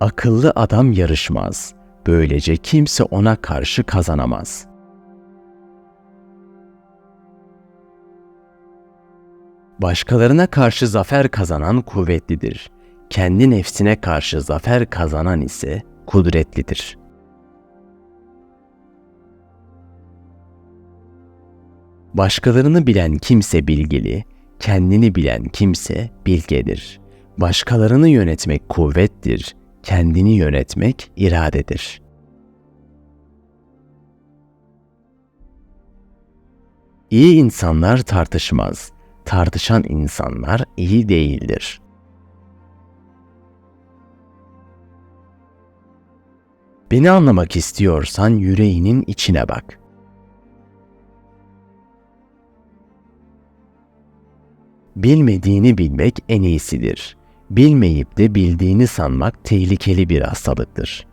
Akıllı adam yarışmaz. Böylece kimse ona karşı kazanamaz. Başkalarına karşı zafer kazanan kuvvetlidir. Kendi nefsine karşı zafer kazanan ise kudretlidir. Başkalarını bilen kimse bilgili, kendini bilen kimse bilgedir. Başkalarını yönetmek kuvvettir, kendini yönetmek iradedir. İyi insanlar tartışmaz, tartışan insanlar iyi değildir. Beni anlamak istiyorsan yüreğinin içine bak. Bilmediğini bilmek en iyisidir. Bilmeyip de bildiğini sanmak tehlikeli bir hastalıktır.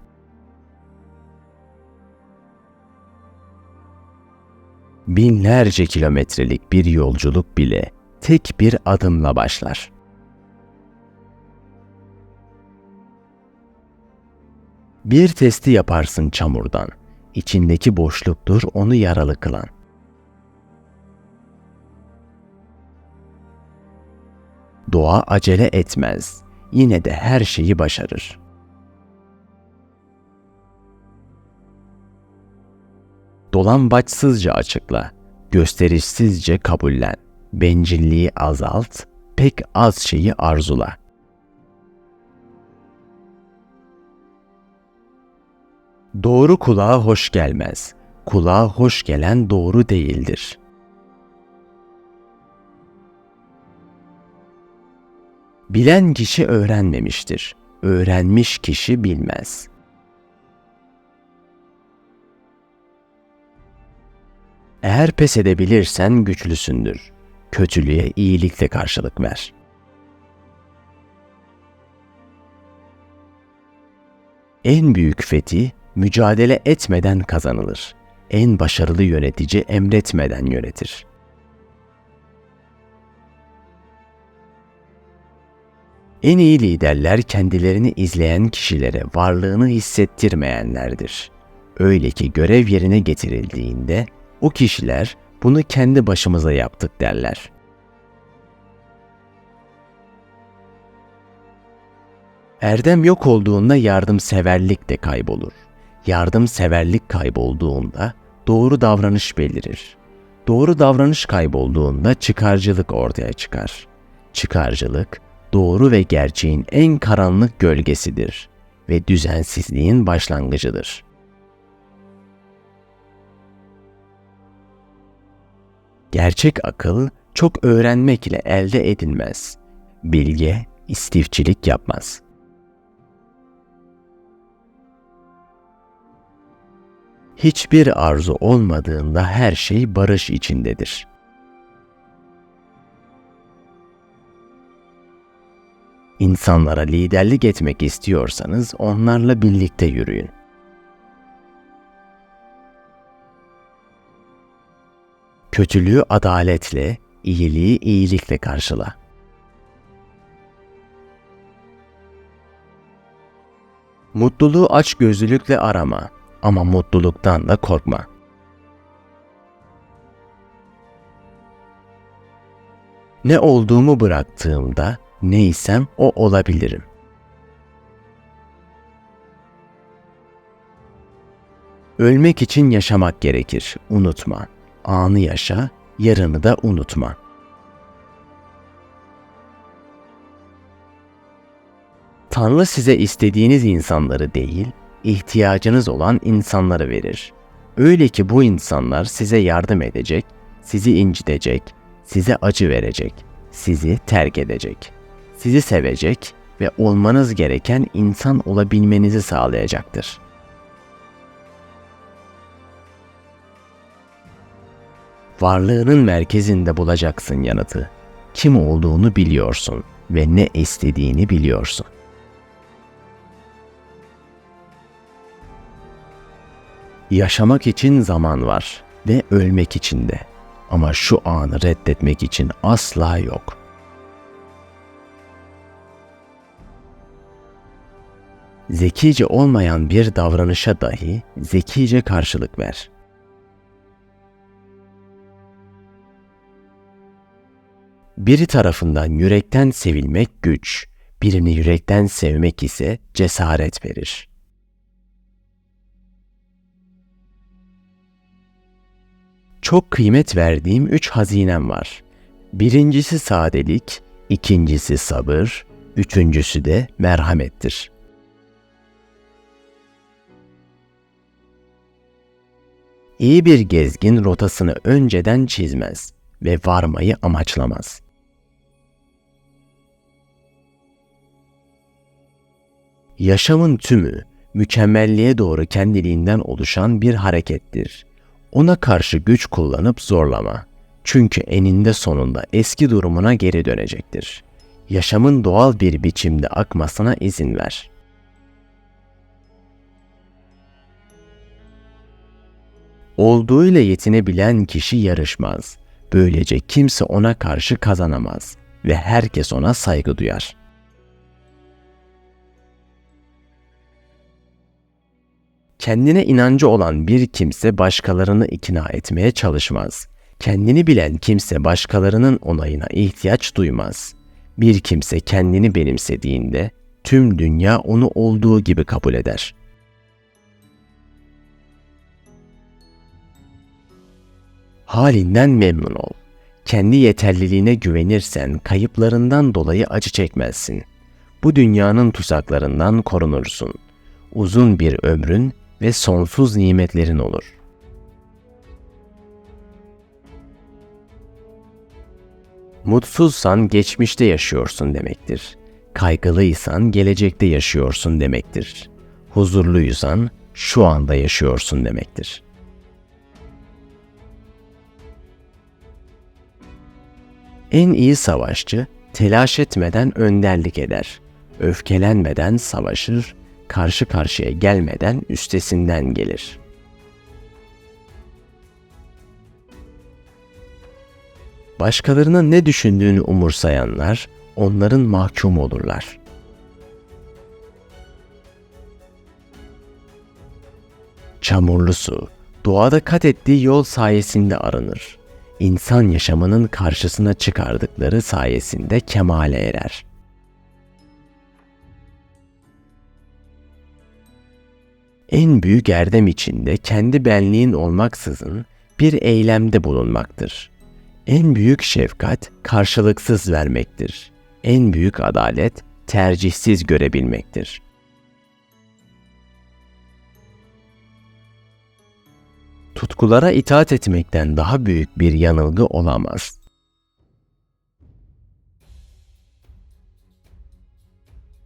Binlerce kilometrelik bir yolculuk bile tek bir adımla başlar. Bir testi yaparsın çamurdan. İçindeki boşluktur onu yaralı kılan. Doğa acele etmez. Yine de her şeyi başarır. Dolambaçsızca açıkla, gösterişsizce kabullen. Bencilliği azalt, pek az şeyi arzula. Doğru kulağa hoş gelmez. Kulağa hoş gelen doğru değildir.'' Bilen kişi öğrenmemiştir. Öğrenmiş kişi bilmez. Eğer pes edebilirsen güçlüsündür. Kötülüğe iyilikle karşılık ver. En büyük fethi mücadele etmeden kazanılır. En başarılı yönetici emretmeden yönetir.'' En iyi liderler kendilerini izleyen kişilere varlığını hissettirmeyenlerdir. Öyle ki görev yerine getirildiğinde o kişiler bunu kendi başımıza yaptık derler. Erdem yok olduğunda yardımseverlik de kaybolur. Yardımseverlik kaybolduğunda doğru davranış belirir. Doğru davranış kaybolduğunda çıkarcılık ortaya çıkar. Çıkarcılık doğru ve gerçeğin en karanlık gölgesidir ve düzensizliğin başlangıcıdır. Gerçek akıl çok öğrenmek ile elde edilmez. Bilge istifçilik yapmaz. Hiçbir arzu olmadığında her şey barış içindedir.'' İnsanlara liderlik etmek istiyorsanız onlarla birlikte yürüyün. Kötülüğü adaletle, iyiliği iyilikle karşıla. Mutluluğu aç gözlülükle arama ama mutluluktan da korkma. Ne olduğumu bıraktığımda neysem o olabilirim. Ölmek için yaşamak gerekir, unutma. Anı yaşa, yarını da unutma. Tanrı size istediğiniz insanları değil, ihtiyacınız olan insanları verir. Öyle ki bu insanlar size yardım edecek, sizi incitecek, size acı verecek, sizi terk edecek.'' Sizi sevecek ve olmanız gereken insan olabilmenizi sağlayacaktır. Varlığının merkezinde bulacaksın yanıtı. Kim olduğunu biliyorsun ve ne istediğini biliyorsun. Yaşamak için zaman var ve ölmek için de. Ama şu anı reddetmek için asla yok.'' Zekice olmayan bir davranışa dahi zekice karşılık ver. Biri tarafından yürekten sevilmek güç, birini yürekten sevmek ise cesaret verir. Çok kıymet verdiğim üç hazinem var. Birincisi sadelik, ikincisi sabır, üçüncüsü de merhamettir. İyi bir gezgin rotasını önceden çizmez ve varmayı amaçlamaz. Yaşamın tümü mükemmelliğe doğru kendiliğinden oluşan bir harekettir. Ona karşı güç kullanıp zorlama. Çünkü eninde sonunda eski durumuna geri dönecektir. Yaşamın doğal bir biçimde akmasına izin ver. Olduğuyla yetinebilen kişi yarışmaz. Böylece kimse ona karşı kazanamaz ve herkes ona saygı duyar. Kendine inancı olan bir kimse başkalarını ikna etmeye çalışmaz. Kendini bilen kimse başkalarının onayına ihtiyaç duymaz. Bir kimse kendini benimsediğinde tüm dünya onu olduğu gibi kabul eder. Halinden memnun ol. Kendi yeterliliğine güvenirsen kayıplarından dolayı acı çekmezsin. Bu dünyanın tuzaklarından korunursun. Uzun bir ömrün ve sonsuz nimetlerin olur. Mutsuzsan geçmişte yaşıyorsun demektir. Kaygılıysan gelecekte yaşıyorsun demektir. Huzurluysan şu anda yaşıyorsun demektir. En iyi savaşçı telaş etmeden önderlik eder. Öfkelenmeden savaşır, karşı karşıya gelmeden üstesinden gelir. Başkalarının ne düşündüğünü umursayanlar onların mahkum olurlar. Çamurlu su, doğada kat ettiği yol sayesinde arınır. İnsan yaşamının karşısına çıkardıkları sayesinde kemale erer. en büyük erdem içinde kendi benliğin olmaksızın bir eylemde bulunmaktır. En büyük şefkat karşılıksız vermektir. En büyük adalet tercihsiz görebilmektir. Tutkulara itaat etmekten daha büyük bir yanılgı olamaz.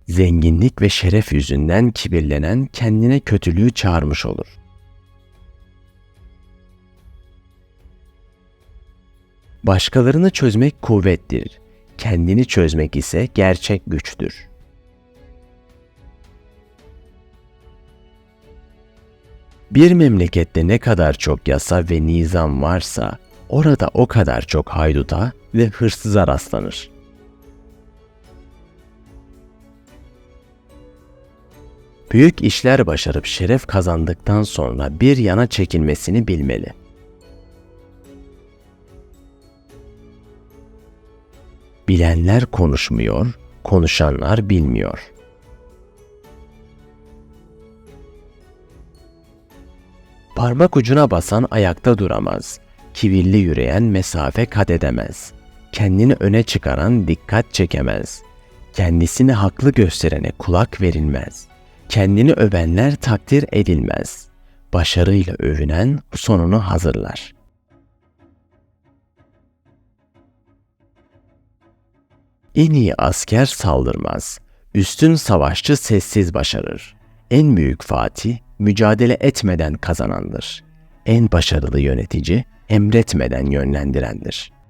zenginlik ve şeref yüzünden kibirlenen kendine kötülüğü çağırmış olur. Başkalarını çözmek kuvvettir, kendini çözmek ise gerçek güçtür. Bir memlekette ne kadar çok yasa ve nizam varsa, orada o kadar çok hayduta ve hırsıza rastlanır. büyük işler başarıp şeref kazandıktan sonra bir yana çekilmesini bilmeli. Bilenler konuşmuyor, konuşanlar bilmiyor. Parmak ucuna basan ayakta duramaz. Kibirli yürüyen mesafe kat edemez. Kendini öne çıkaran dikkat çekemez. Kendisini haklı gösterene kulak verilmez. Kendini övenler takdir edilmez. Başarıyla övünen sonunu hazırlar. En iyi asker saldırmaz. Üstün savaşçı sessiz başarır. En büyük fatih mücadele etmeden kazanandır. En başarılı yönetici emretmeden yönlendirendir.''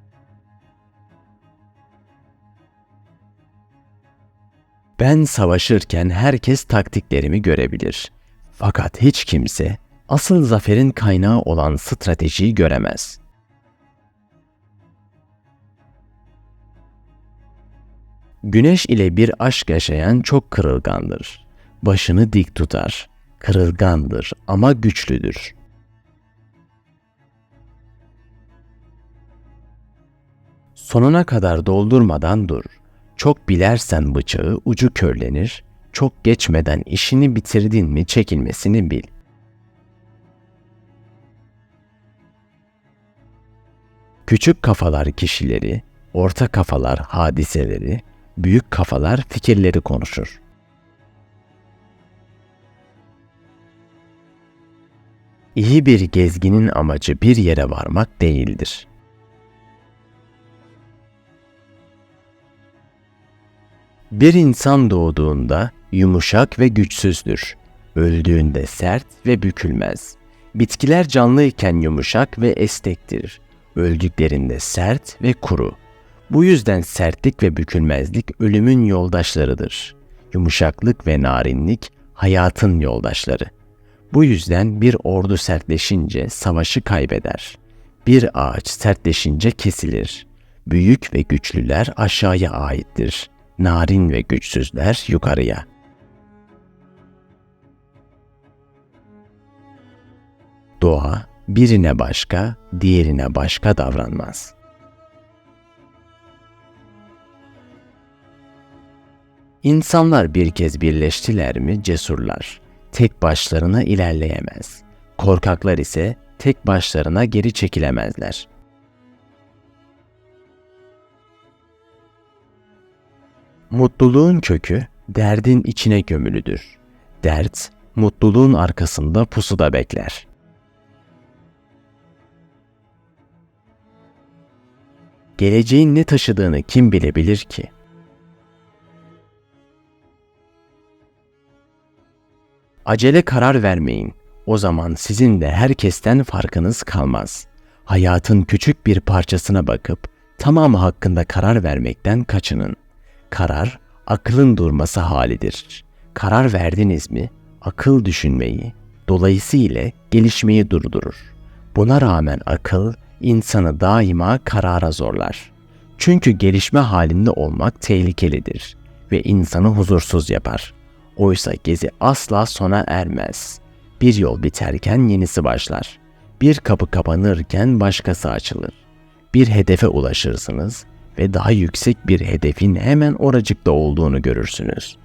Ben savaşırken herkes taktiklerimi görebilir. Fakat hiç kimse asıl zaferin kaynağı olan stratejiyi göremez. Güneş ile bir aşk yaşayan çok kırılgandır. Başını dik tutar. Kırılgandır ama güçlüdür. Sonuna kadar doldurmadan dur. Çok bilersen bıçağı ucu körlenir, çok geçmeden işini bitirdin mi çekilmesini bil. Küçük kafalar kişileri, orta kafalar hadiseleri, büyük kafalar fikirleri konuşur. İyi bir gezginin amacı bir yere varmak değildir. Bir insan doğduğunda yumuşak ve güçsüzdür. Öldüğünde sert ve bükülmez. Bitkiler canlıyken yumuşak ve estektir. Öldüklerinde sert ve kuru. Bu yüzden sertlik ve bükülmezlik ölümün yoldaşlarıdır. Yumuşaklık ve narinlik hayatın yoldaşları. Bu yüzden bir ordu sertleşince savaşı kaybeder. Bir ağaç sertleşince kesilir. Büyük ve güçlüler aşağıya aittir. Narin ve güçsüzler yukarıya. Doğa birine başka, diğerine başka davranmaz. İnsanlar bir kez birleştiler mi cesurlar. Tek başlarına ilerleyemez. Korkaklar ise tek başlarına geri çekilemezler. Mutluluğun kökü derdin içine gömülüdür. Dert, mutluluğun arkasında pusuda bekler. Geleceğin ne taşıdığını kim bilebilir ki? Acele karar vermeyin. O zaman sizin de herkesten farkınız kalmaz. Hayatın küçük bir parçasına bakıp tamamı hakkında karar vermekten kaçının. Karar akılın durması halidir. Karar verdiniz mi akıl düşünmeyi, dolayısıyla gelişmeyi durdurur. Buna rağmen akıl insanı daima karara zorlar. Çünkü gelişme halinde olmak tehlikelidir ve insanı huzursuz yapar. Oysa gezi asla sona ermez. Bir yol biterken yenisi başlar. Bir kapı kapanırken başkası açılır. Bir hedefe ulaşırsınız ve daha yüksek bir hedefin hemen oracıkta olduğunu görürsünüz.